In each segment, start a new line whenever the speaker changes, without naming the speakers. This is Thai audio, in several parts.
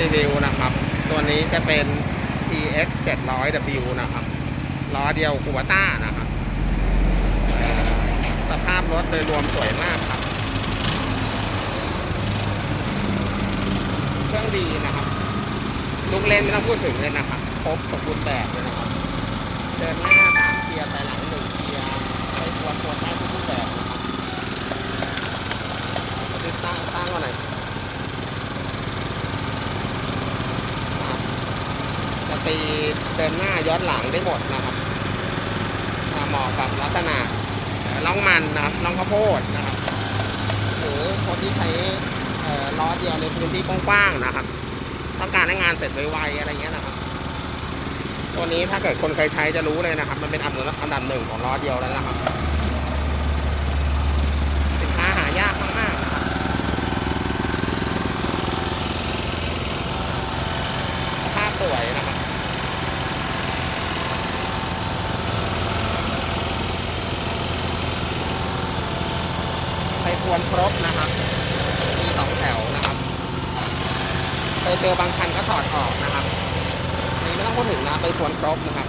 รีวิวนะครับ ตัวนี้จะเป็น TX 700W นะครับล้อเดียวคูบต้านะครับสภาพรถโดยรวมสวยมากครับ เครื่องดีนะครับ ลูกเล่นไม่ต้องพูดถึงเลยนะครับครบสมบูรณ์แบบเลยนะครับ เดินหน้าสามเกียร์ไปหลังหนึ่งเกียร์ไปควนควนได้ทุกรูปแบบนะครับติดตั้งตั้งก่อนหน่อยครับจะ ตีเดินหน้าย้อนหลังได้หมดนะครับเหมาะกับลักษณะล่องมันนะครับล่องข้าวโพดนะครับ หรือคนที่ใช้ล้อเดียวในพื้นที่กว้างๆนะครับ ต้องการให้งานเสร็จไวๆอะไรเงี้ยนะครับ ตัวนี้ถ้าเกิดคนเคยใช้จะรู้เลยนะครับ มันเป็นอันดับอันดับหนึ่งของล้อเดียวแล้วนะครับ สินค้าหายากมากๆนะครับสภาพสวยนะครับ ไปทวนครบนะครับ มีสองแถวนะครับเคยเจอบางคันก็ถอดออกนะครับนี่ไม่ต้องพูดถึงนะไปทวนครบนะครับ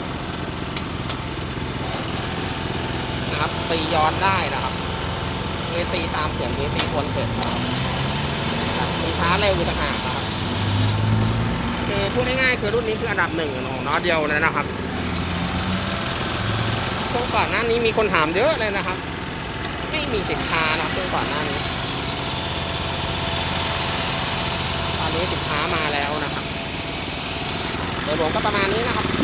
นะครับตีย้อนได้นะครับมีตีตามเสียงมีตีทวนเสร็จนะครับครับมีช้าเร็วอยู่ต่างหากนะครับคือพูดง่ายๆคือรุ่นนี้คืออันดับหนึ่งของน้อเดียวเลยนะครับช่วงก่อนหน้านี้มีคนถามเยอะเลยนะครับ ไม่มีสินค้านะครับช่งก่อนหน้านี้ ตอนนี้สินค้ามาแล้วนะครับโดยรวมก็ประมาณนี้นะครับ